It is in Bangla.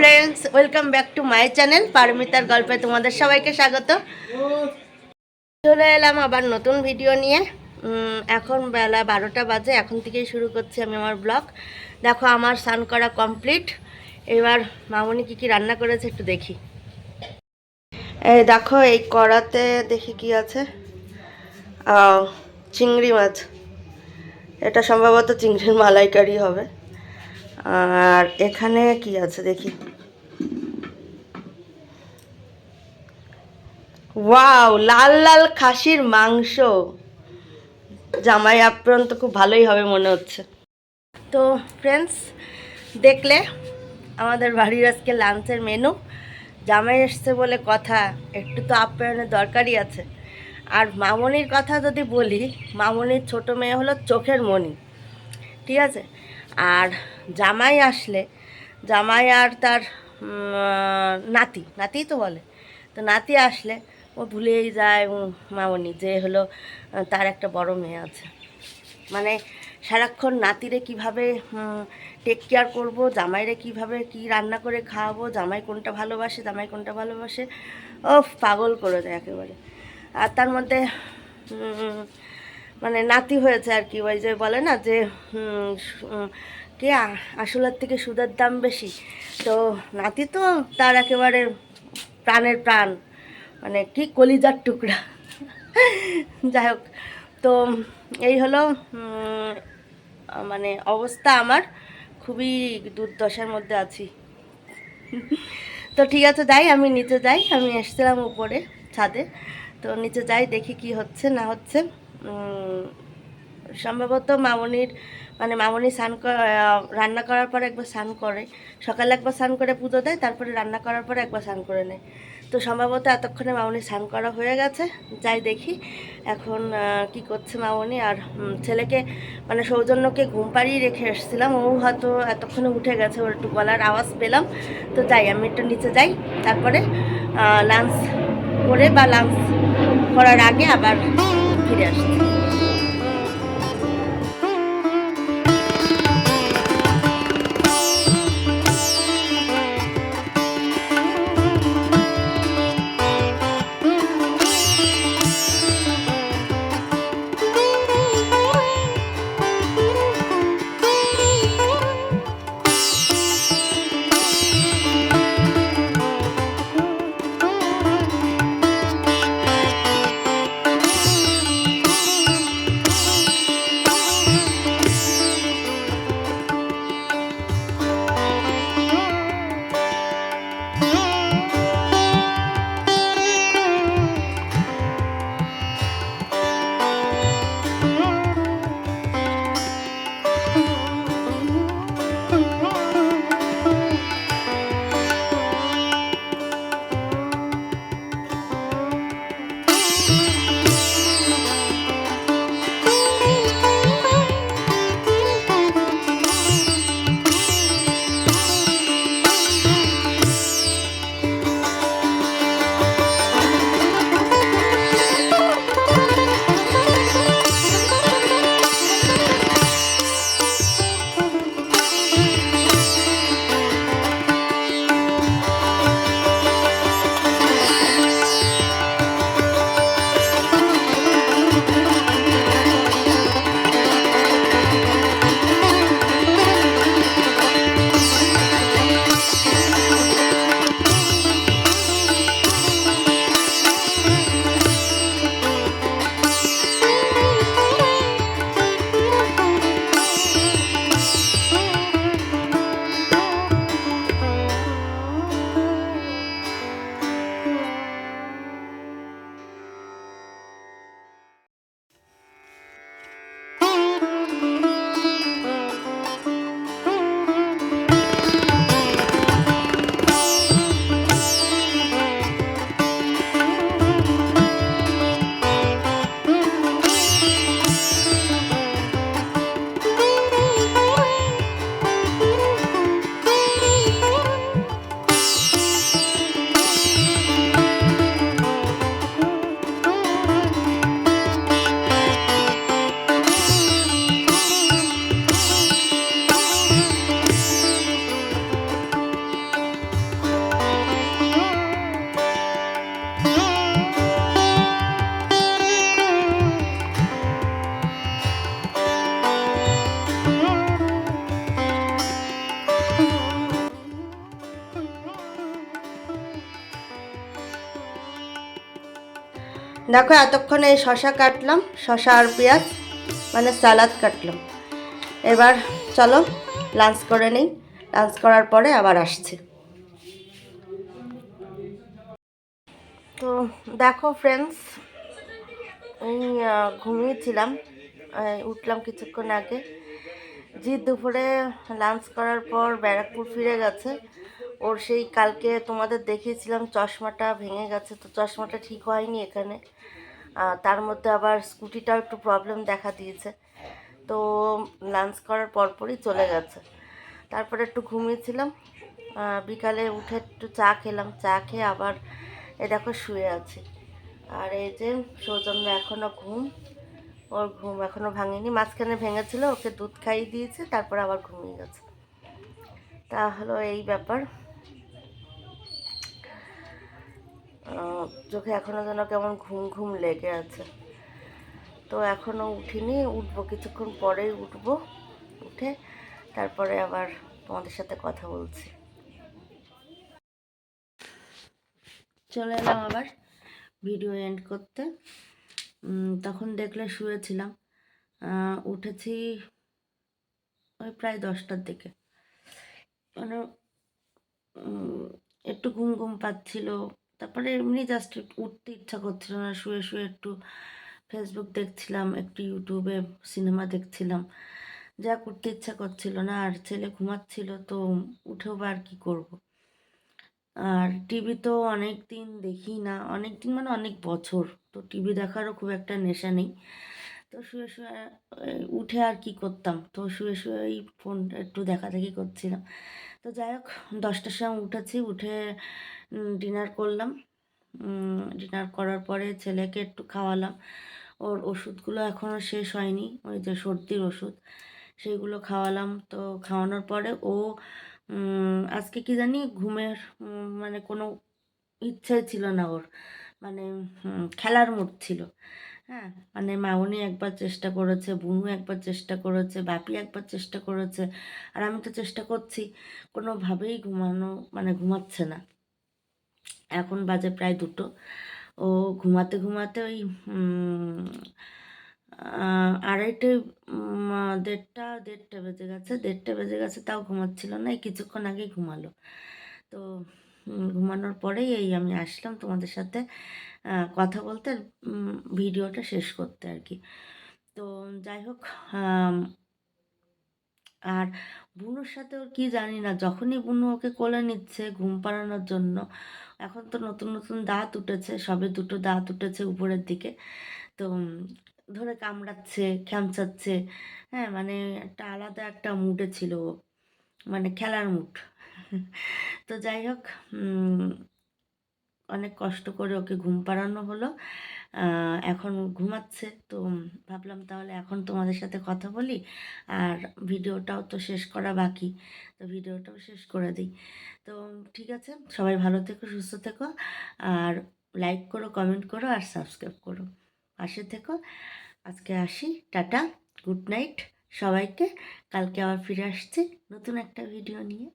Friends welcome back to my channel পারমিতার গল্পে তোমাদের সবাইকে স্বাগত। চলে এলাম আবার নতুন ভিডিও নিয়ে। এখন বেলা বারোটা বাজে, এখন থেকেই শুরু করছি আমি আমার ব্লগ দেখো, আমার স্নান করা কমপ্লিট এবার মামনি কি কি রান্না করেছে একটু দেখি। এই দেখো, এই কড়াতে দেখি কি আছে। চিংড়ি মাছ। এটা সম্ভবত চিংড়ির মালাইকারি হবে। আর এখানে কি আছে দেখি? ওয়াও, লাল লাল খাসির মাংস। জামাই আপ্রাণ তো খুব ভালোই হবে মনে হচ্ছে। তো ফ্রেন্ডস দেখলে আমাদের বাড়ির আজকে লাঞ্চের মেনু জামাই এসছে বলে কথা, একটু তো আপ্যায়নের দরকারই আছে। আর মামনির কথা যদি বলি, মামনির ছোট মেয়ে হলো চোখের মণি। ঠিক আছে? আর জামাই আসলে, জামাই আর তার নাতি, নাতিই তো বলে। তো নাতি আসলে, ও ভুলেই যায় মামনি, যে হলো তার একটা বড় মেয়ে আছে। মানে সারাক্ষণ নাতিরে কীভাবে টেক কেয়ার করব, জামাইরে কীভাবে কি রান্না করে খাওয়াবো, জামাই কোনটা ভালোবাসে, জামাই কোনটা ভালোবাসে ও পাগল করে দেয় একেবারে। আর তার মধ্যে মানে নাতি হয়েছে আর কি, ওই যে বলে না যে কে আসলের থেকে সুদের দাম বেশি? তো নাতি তো তার একেবারে প্রাণের প্রাণ মানে কি কলিজার টুকরা। যাই হোক, তো এই হলো মানে অবস্থা আমার, খুবই দুর্দশার মধ্যে আছি। তো ঠিক আছে, যাই, আমি নিচে যাই, আমি এসেছিলাম উপরে ছাদে। তো নিচে যাই, দেখি কি হচ্ছে, না হচ্ছে। সম্ভবত মামনির মানে মামনি স্নান রান্না করার পর একবার স্নান করে। সকালে একবার স্নান করে পুজো দেয়, তারপরে রান্না করার পর একবার স্নান করে নেয়। তো সম্ভবত এতক্ষণে মামনি স্নান করা হয়ে গেছে। যাই দেখি এখন কি করছে মামনি। আর ছেলেকে মানে সৌজন্যকে ঘুম পাড়িয়ে রেখে এসেছিলাম। ও হয়তো এতক্ষণে উঠে গেছে, ওর একটু গলার আওয়াজ পেলাম। তো যাই, আমি একটু নিচে যাই। তারপরে লাঞ্চ করে বা লাঞ্চ করার আগে আবার ফিরে আসছি। দেখো এতক্ষণে এই শশা কাটলাম শশা আর পেঁয়াজ মানে সালাদ কাটলাম। এবার চলো লাঞ্চ করে নিই লাঞ্চ করার পরে আবার আসছি। তো দেখো ফ্রেন্ডস আহ, ঘুমিয়েছিলাম উঠলাম কিছুক্ষণ আগে। জি দুপুরে লাঞ্চ করার পর ব্যারাকপুর ফিরে গেছে। ওর সেই কালকে তোমাদের দেখিয়েছিলাম, চশমাটা ভেঙে গেছে, তো চশমাটা ঠিক হয়নি এখানে। তার মধ্যে আবার স্কুটিটাও একটু প্রবলেম দেখা দিয়েছে। তো লাঞ্চ করার পরপরই চলে গেছে। তারপরে একটু ঘুমিয়েছিলাম বিকালে উঠে একটু চা খেলাম। চা খেয়ে আবার এ দেখো শুয়ে আছি। আর এই যে সৌজন্য এখনও ঘুম, ওর ঘুম এখনও ভাঙেনি। মাঝখানে ভেঙেছিল, ওকে দুধ খাইয়ে দিয়েছে, তারপর আবার ঘুমিয়ে গেছে। তা হলো এই ব্যাপার। চোখে এখনও যেন কেমন ঘুম ঘুম লেগে আছে। তো এখনও উঠিনি, উঠবো, কিছুক্ষণ পরেই উঠবো। উঠে তারপরে আবার তোমাদের সাথে কথা বলছি। চলে এলাম আবার ভিডিও এন্ড করতে। তখন দেখলে শুয়েছিলাম। উঠেছি ওই প্রায় দশটার দিকে। মানে একটু ঘুম ঘুম পাচ্ছিল তারপরে এমনি জাস্ট উঠতে ইচ্ছা করছিল না, শুয়ে শুয়ে একটু ফেসবুক দেখছিলাম, একটু ইউটিউবে সিনেমা দেখছিলাম। যা করতে ইচ্ছা করছিল না, আর ছেলে ঘুমাচ্ছিল, তো উঠেও বা আর কি করব? আর টিভি তো অনেক দিন দেখি না অনেক দিন মানে অনেক বছর, তো টিভি দেখারও খুব একটা নেশা নেই। তো শুয়ে শুয়ে উঠে আর কি করতাম, তো শুয়ে শুয়ে এই ফোন একটু দেখা দেখি করছিলাম। তো যাই হোক, দশটার সময় উঠেছি, উঠে ডিনার করলাম। ডিনার করার পরে ছেলেকে একটু খাওয়ালাম। ওর ওষুধগুলো এখনও শেষ হয়নি, ওই যে সর্দির ওষুধ। সেইগুলো খাওয়ালাম। তো খাওয়ানোর পরে ও আজকে কি জানি ঘুমের মানে কোনো ইচ্ছাই ছিল না ওর। মানে খেলার মুড ছিল। হ্যাঁ মানে মামনি একবার চেষ্টা করেছে, বুনু একবার চেষ্টা করেছে, বাপি একবার চেষ্টা করেছে। আর আমি তো চেষ্টা করছি, কোনোভাবেই ঘুমানো মানে ঘুমাচ্ছে না। এখন বাজে প্রায় দুটো। ও ঘুমাতে ঘুমাতে ওই আড়াইটে দেড়টা দেড়টা বেজে গেছে। দেড়টা বেজে গেছে, তাও ঘুমাচ্ছিল না, এই কিছুক্ষণ আগেই ঘুমালো। তো ঘুমানোর পরেই এই আমি আসলাম তোমাদের সাথে কথা বলতে ভিডিওটা শেষ করতে আর কি। তো যাই হোক আর বুনুর সাথে ওর কি জানি না, যখনই বুনু ওকে কোলে নিচ্ছে ঘুম পাড়ানোর জন্য, এখন তো নতুন নতুন দাঁত উঠেছে, সবে দুটো দাঁত উঠেছে উপরের দিকে। তো ধরে কামড়াচ্ছে খ্যামচাচ্ছে হ্যাঁ মানে একটা আলাদা একটা মুডে ছিল মানে খেলার মুড তো যাই হোক অনেক কষ্ট করে ওকে ঘুম পাড়ানো হলো। এখন ঘুমাচ্ছে। তো ভাবলাম তাহলে এখন তোমাদের সাথে কথা বলি। আর ভিডিওটাও তো শেষ করা বাকি। তো ভিডিওটাও শেষ করে দিই। তো ঠিক আছে, সবাই ভালো থেকো, সুস্থ থেকো। আর লাইক করো কমেন্ট করো, আর সাবস্ক্রাইব করো। পাশে থেকো। আজকে আসি। টাটা গুড নাইট সবাইকে। কালকে আবার ফিরে আসছি নতুন একটা ভিডিও নিয়ে।